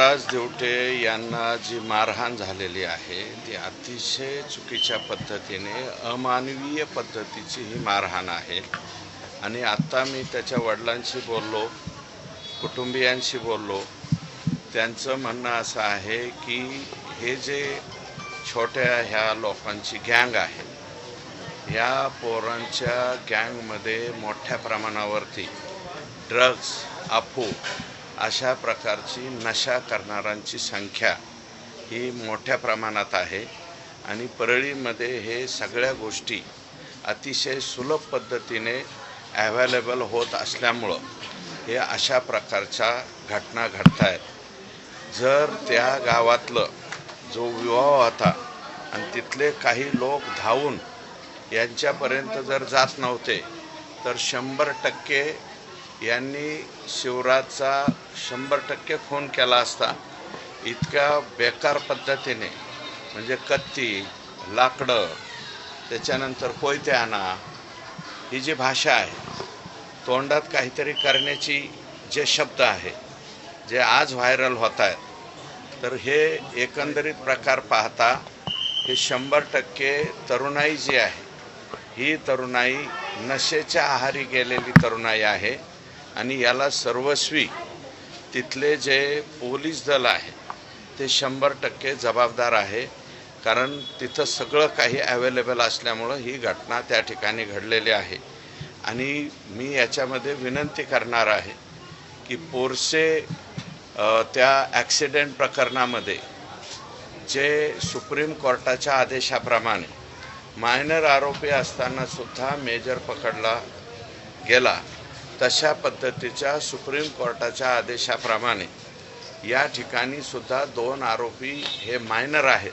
युवराज देवटे यांना जी मारहाण झालेली आहे ती अतिशय चुकीच्या पद्धतीने अमानवीय पद्धतीची ही मारहाण आहे. आणि आत्ता मी त्याच्या वडिलांशी बोललो कुटुंबियांशी बोललो. त्यांचं म्हणणं असं आहे की हे जे छोट्या ह्या लोकांची गँग आहे ह्या पोरांच्या गँगमध्ये मोठ्या प्रमाणावरती ड्रग्ज अफू अशा प्रकारची नशा करणाऱ्यांची संख्या ही मोठ्या प्रमाणात आहे. आणि परळीमध्ये हे सगळ्या गोष्टी अतिशय सुलभ पद्धतीने ॲव्हेलेबल होत असल्यामुळं हे अशा प्रकारच्या घटना घडत आहेत जर त्या गावातलं जो विवाह होता आणि तिथले काही लोक धावून यांच्यापर्यंत जर जात नव्हते तर शंभर टक्के यांनी शिवराजचा शंभर टक्के फोन केला असता इतक्या बेकार पद्धतीने म्हणजे कत्ती लाकडं त्याच्यानंतर कोयते आणा ही जी भाषा आहे तोंडात काहीतरी करण्याची जे शब्द आहे जे आज व्हायरल होत आहेत तर हे एकंदरीत प्रकार पाहता हे शंभर टक्के तरुणाई जी आहे ही तरुणाई नशेच्या आहारी गेलेली तरुणाई आहे. आणि याला सर्वस्वी. तिथले जे पोलीस दल आहे ते शंभर टक्के जबाबदार आहे. कारण तिथं सगळं काही अवेलेबल असल्यामुळं ही घटना त्या ठिकाणी घडलेली आहे. आणि मी याच्यामध्ये विनंती करणार आहे की पोरसे त्या ॲक्सिडेंट प्रकरणामध्ये जे सुप्रीम कोर्टाच्या आदेशाप्रमाणे मायनर आरोपी असतानासुद्धा मेजर पकडला गेला. तशा पद्धतीच्या सुप्रीम कोर्टाच्या आदेशाप्रमाणे या ठिकाणी सुद्धा दोन आरोपी हे मायनर आहेत.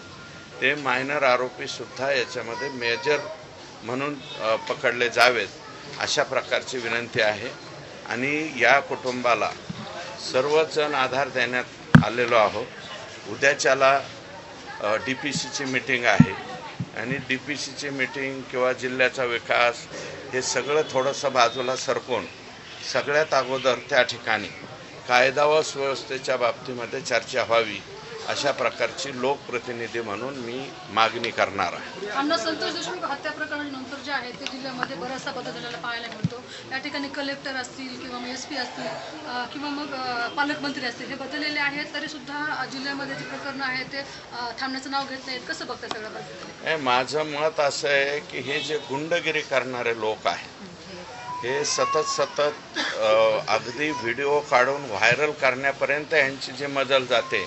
ते मायनर आरोपीसुद्धा याच्यामध्ये मेजर म्हणून पकडले जावेत अशा प्रकारची विनंती आहे. आणि या कुटुंबाला सर्वजण आधार देण्यात आलेलो आहोत. उद्याच्याला डी पी सीची मिटिंग आहे. आणि डी पी सीची मिटिंग किंवा जिल्ह्याचा विकास हे सगळं थोडंसं बाजूला सरकून सगळ्यात अगोदर त्या ठिकाणी कायदा व सुव्यवस्थेच्या बाबतीमध्ये चर्चा व्हावी अशा प्रकारची लोकप्रतिनिधी म्हणून मी मागणी करणार आहे. अण्णा संतोष देशमुख हत्या जे आहे ते जिल्ह्यामध्ये बराचसा बदल झालेला पाहायला मिळतो. या ठिकाणी कलेक्टर असतील किंवा मग एस पी असतील किंवा मग पालकमंत्री असतील हे बदललेले आहेत. तरी सुद्धा जिल्ह्यामध्ये जी प्रकरणं आहेत ते थांबण्याचं नाव घेत नाहीत. कसं बघता हे माझं मत असं आहे की हे जे गुंडगिरी करणारे लोक आहेत हे सतत सतत अगदी व्हिडिओ काढून व्हायरल करण्यापर्यंत यांची जी मजल जाते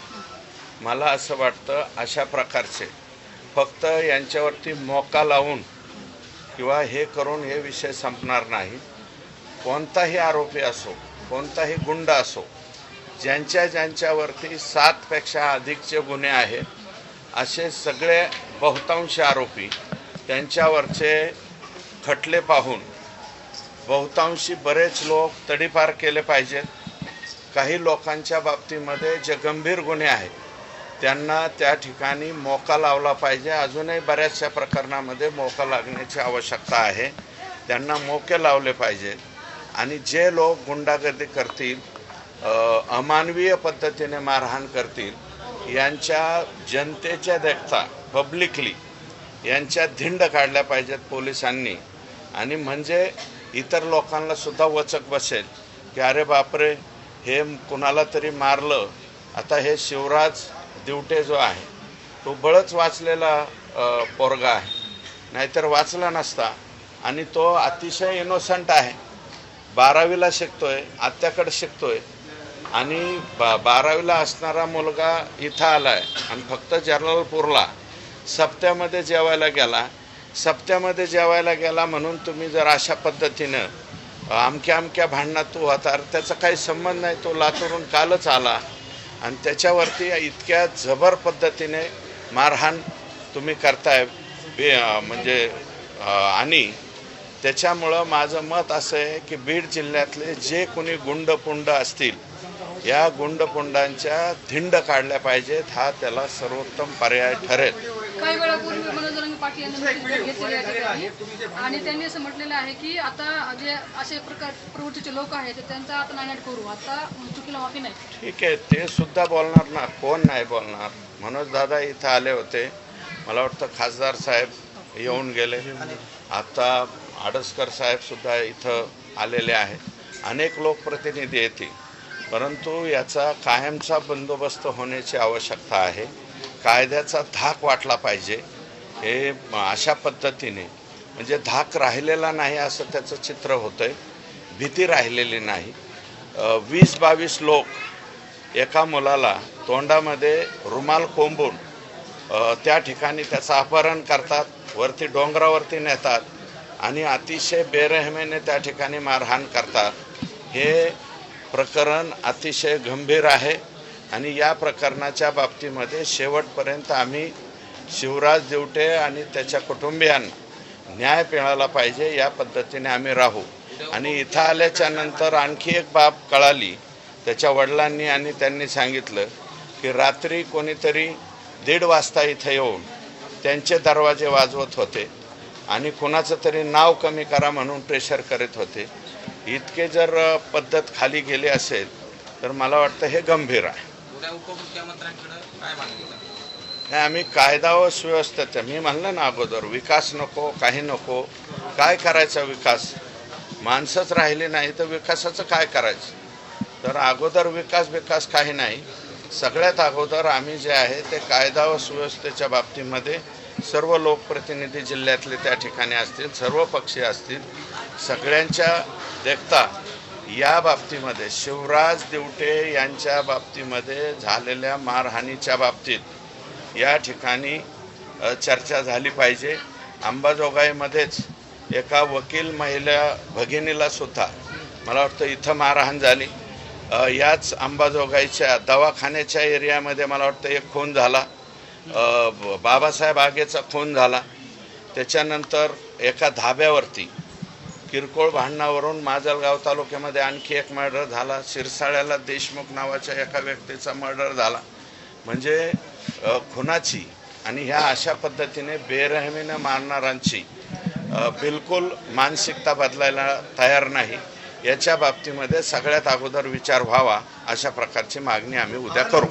मला असं वाटतं अशा प्रकारचे. फक्त यांच्यावरती मोका लावून किंवा हे करून हे विषय संपणार नाही. कोणताही आरोपी असो कोणताही गुंड असो ज्यांच्या ज्यांच्यावरती सातपेक्षा अधिकचे गुन्हे आहेत असे सगळे बहुतांश आरोपी त्यांच्यावरचे खटले पाहून बहुतांशी बरेच लोक तडीपार केले पाहिजेत. काही लोकांच्या बाबतीमध्ये जे गंभीर गुन्हे आहेत त्यांना त्या ठिकाणी मोका लावला पाहिजे. अजूनही बऱ्याचशा प्रकरणामध्ये मोका लागण्याची आवश्यकता आहे. त्यांना मोके लावले पाहिजेत. आणि जे लोक गुंडागर्दी करतील अमानवीय पद्धतीने मारहाण करतील यांच्या जनतेच्या देखता पब्लिकली यांच्या धिंड काढल्या पाहिजेत पोलिसांनी. आणि म्हणजे इतर लोकांना सुद्धा वचक बसेल की अरे बापरे हे कुणाला तरी मारलं. आता हे शिवराज दिवटे जो आहे तो बळच वाचलेला पोरगा आहे. नाहीतर वाचला नसता. आणि तो अतिशय इनोसंट आहे. बारावीला शिकतोय आत्याकडे शिकतोय. आणि बा बारावीला असणारा मुलगा इथं आला आहे आणि फक्त जलालपूरला सप्त्यामध्ये जेवायला गेला. सप्त्यामध्ये जेवायला गेला म्हणून तुम्ही जर अशा पद्धतीनं अमक्या अमक्या भांडणात तू होता तर त्याचा काही संबंध नाही तो लातूरून कालच आला. आणि त्याच्यावरती इतक्या जबर पद्धतीने मारहाण तुम्ही करताय बे म्हणजे आणि त्याच्यामुळं माझं मत असं आहे की बीड जिल्ह्यातले जे कोणी गुंडपुंड असतील या गुंडपुंडांच्या धिंड काढल्या पाहिजेत हा त्याला सर्वोत्तम पर्याय ठरेल. काही वेळापूर्वी मनोज जरांगे पाटील यांनी घेतलेली या ठिकाणी आणि त्यांनी असं म्हटलेलं आहे की आता जे असे प्रकार प्रवृत्तीचे लोक आहेत ते त्यांचा आता नायनाट करू. आता चुकीला माफी नाही. ठीक आहे ते सुद्धा बोलणार ना कोण नाही बोलणार? मनोज दादा इथं आले होते. मला वाटतं खासदार साहेब येऊन गेले. आता आडसकर साहेब सुद्धा इथं आलेले आहेत अनेक लोकप्रतिनिधी येतील. परंतु याचा कायमचा बंदोबस्त होण्याची आवश्यकता आहे. कायद्याचा धाक वाटला पाहिजे हे अशा पद्धतीने. म्हणजे धाक राहिलेला नाही असं त्याचं चित्र होतं आहे भीती राहिलेली नाही. वीस बावीस लोक एका मुलाला तोंडामध्ये रुमाल कोंबून त्या ठिकाणी त्याचं अपहरण करतात वरती डोंगरावरती नेतात आणि अतिशय बेरहमेने त्या ठिकाणी मारहाण करतात. हे प्रकरण अतिशय गंभीर आहे. आणि या प्रकरणाच्या बाबतीमध्ये शेवटपर्यंत आम्ही शिवराज देवटे आणि त्याच्या कुटुंबियांना न्याय मिळाला पाहिजे या पद्धतीने आम्ही राहू. आणि इथं आल्याच्यानंतर आणखी एक बाब कळाली. त्याच्या वडिलांनी आणि त्यांनी सांगितलं की रात्री कोणीतरी दीड वाजता इथं येऊन त्यांचे दरवाजे वाजवत होते आणि कुणाचं तरी नाव कमी करा म्हणून प्रेशर करत होते. इतके जर पद्धत खाली गेली असेल तर मला वाटतं हे गंभीर आहे. उद्या उपमुख्यमंत्र्यांकडे काय मागणी नाही आम्ही कायदा व सुव्यवस्थेचं मी म्हणलं ना अगोदर विकास नको काही नको. काय करायचा विकास? माणसंच राहिली नाही तर विकासाचं काय करायचं? तर अगोदर विकास विकास काही नाही. सगळ्यात अगोदर आम्ही जे आहे ते कायदा व सुव्यवस्थेच्या बाबतीमध्ये सर्व लोकप्रतिनिधी जिल्ह्यातले त्या ठिकाणी असतील सर्व पक्षी असतील सगळ्यांच्या देखता या बाबतीमध्ये शिवराज दिवटे यांच्या बाबतीमध्ये झालेल्या मारहाणीच्या बाबतीत या ठिकाणी चर्चा झाली पाहिजे. अंबाजोगाईमध्येच एका वकील महिला भगिनीला सुद्धा मला वाटतं इथं मारहाण झाली. याच अंबाजोगाईच्या दवाखान्याच्या एरियामध्ये मला वाटतं एक खून झाला. बाबासाहेब आगेचा खून झाला. त्याच्यानंतर एका धाब्यावरती किरकोळ भांडणावरून माजलगाव तालुक्यामध्ये आणखी एक मर्डर झाला. शिरसाळ्याला देशमुख नावाच्या एका व्यक्तीचा मर्डर झाला. म्हणजे खुनाची आणि ह्या अशा पद्धतीने बेरहमीनं मारणाऱ्यांची बिलकुल मानसिकता बदलायला तयार नाही. याच्या बाबतीमध्ये सगळ्यात अगोदर विचार व्हावा अशा प्रकारची मागणी आम्ही उद्या करू.